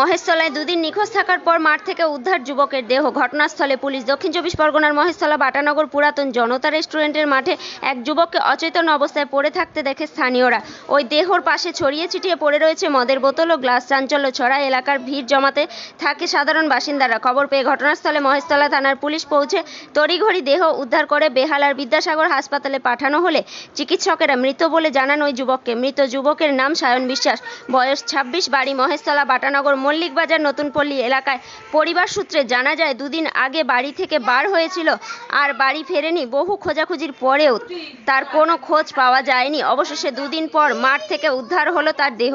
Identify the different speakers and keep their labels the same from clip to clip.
Speaker 1: মহেশতলায় দুদিন নিখোঁজ থাকার পর মাঠ থেকে উদ্ধার যুবকের দেহ। ঘটনাস্থলে পুলিশ দক্ষিণ চব্বিশ পরগনার মহেশতলা বাটানগর পুরাতন জনতা রেস্টুরেন্টের মাঠে এক যুবককে অচেতন অবস্থায় পড়ে থাকতে দেখে স্থানীয়রা। ওই দেহর পাশে ছড়িয়ে ছিটিয়ে পড়ে রয়েছে মদের বোতল ও গ্লাস চাঞ্চল্য ছড়া এলাকার ভিড় জমাতে থাকে সাধারণ বাসিন্দারা। খবর পেয়ে ঘটনাস্থলে মহেশতলা থানার পুলিশ পৌঁছে তড়িঘড়ি দেহ উদ্ধার করে বেহালার বিদ্যাসাগর হাসপাতালে পাঠানো হলে চিকিৎসকেরা মৃত বলে জানান ওই যুবককে। মৃত যুবকের নাম সায়ন বিশ্বাস। বয়স ছাব্বিশ, বাড়ি মহেশতলা, বাটানগর মল্লিক বাজার নতুনপল্লী এলাকায় পরিবার সূত্রে জানা যায় দুদিন আগে বাড়ি থেকে বার হয়েছিল আর বাড়ি ফেরেনি। বহু খোঁজাখুঁজির পরেও তার কোনো খোঁজ পাওয়া যায়নি। অবশেষে দুদিন পর মাঠ থেকে উদ্ধার হলো তার দেহ।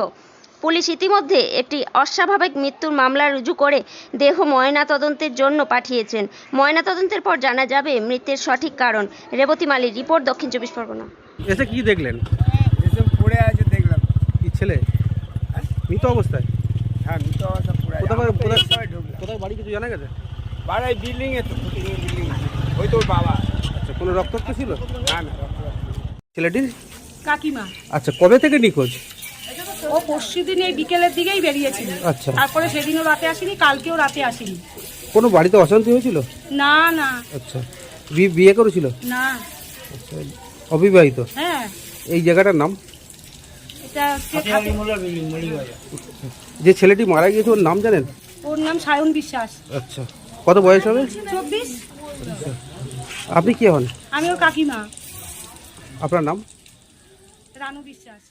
Speaker 1: পুলিশ ইতিমধ্যে একটি অস্বাভাবিক মৃত্যুর মামলা রুজু করে দেহ ময়না তদন্তের জন্য পাঠিয়েছেন। ময়না তদন্তের পর জানা যাবে মৃত্যুর সঠিক কারণ। রেবতী মালির রিপোর্ট দক্ষিণ চব্বিশ পরগনা।
Speaker 2: এসে কি দেখলেন?
Speaker 3: এসব পড়ে আছে দেখলাম।
Speaker 2: কি ছেলে? মৃত অবস্থায়?
Speaker 3: হ্যাঁ
Speaker 2: কোথায় কোথায় কোথায় বাড়ি কিছু জানা গেছে?
Speaker 3: বাড়াই বিল্ডিং এ তো বিল্ডিং ওই তো ওর বাবা।
Speaker 2: আচ্ছা কোনো রক্তাক্ত ছিল?
Speaker 3: না না রক্ত রক্ত।
Speaker 2: ছেলেটির?
Speaker 4: কাকিমা।
Speaker 2: আচ্ছা কবে থেকে নিখোঁজ?
Speaker 4: ও পরশু দিন এই বিকেলের দিকেই বেরিয়েছিল।
Speaker 2: আচ্ছা।
Speaker 4: তারপরে সেদিনও রাতে আসেনি কালকেও রাতে আসেনি।
Speaker 2: কোনো বাড়িতে অশান্তি হয়েছিল?
Speaker 4: না না।
Speaker 2: আচ্ছা। বি- বিয়ে করেছিল?
Speaker 4: না।
Speaker 2: আচ্ছা অবিবাহিত?
Speaker 4: হ্যাঁ।
Speaker 2: এই জায়গাটার নাম?
Speaker 4: এটা হচ্ছে ঠাকুর-
Speaker 2: যে ছেলেটি মারা গিয়েছে ওর নাম জানেন?
Speaker 4: ওর নাম সায়ন বিশ্বাস।
Speaker 2: আচ্ছা। কত বয়স হবে?
Speaker 4: চব্বিশ।
Speaker 2: আপনি কে হন?
Speaker 4: আমি ওর কাকিমা।
Speaker 2: আপনার নাম?
Speaker 4: রানু বিশ্বাস।